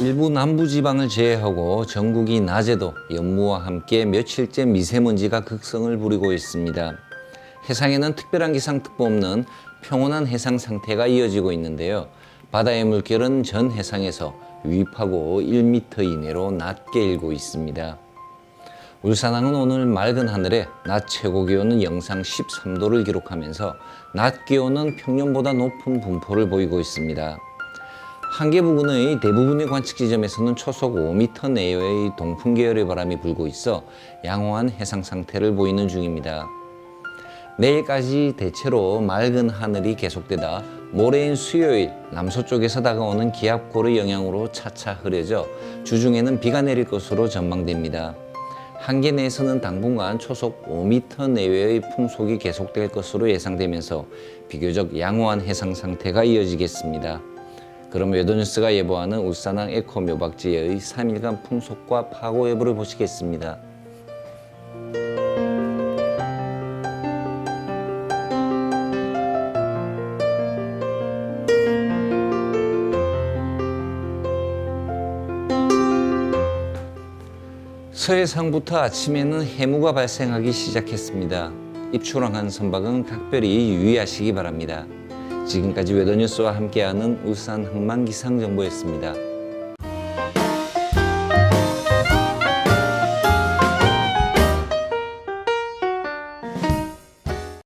일부 남부 지방을 제외하고 전국이 낮에도 연무와 함께 며칠째 미세먼지가 극성을 부리고 있습니다. 해상에는 특별한 기상특보 없는 평온한 해상 상태가 이어지고 있는데요. 바다의 물결은 전 해상에서 유입하고 1m 이내로 낮게 일고 있습니다. 울산항은 오늘 맑은 하늘에 낮 최고 기온은 영상 13도를 기록하면서 낮 기온은 평년보다 높은 분포를 보이고 있습니다. 한계 부근의 대부분의 관측 지점에서는 초속 5m 내외의 동풍 계열의 바람이 불고 있어 양호한 해상 상태를 보이는 중입니다. 내일까지 대체로 맑은 하늘이 계속되다 모레인 수요일 남서쪽에서 다가오는 기압골의 영향으로 차차 흐려져 주중에는 비가 내릴 것으로 전망됩니다. 한계 내에서는 당분간 초속 5m 내외의 풍속이 계속될 것으로 예상되면서 비교적 양호한 해상 상태가 이어지겠습니다. 그럼 외도뉴스가 예보하는 울산항 에코 묘박지의 3일간 풍속과 파고 여부를 보시겠습니다. 서해상부터 아침에는 해무가 발생하기 시작했습니다. 입초랑한 선박은 각별히 유의하시기 바랍니다. 지금까지 웨더뉴스와 함께하는 울산 항만기상정보였습니다.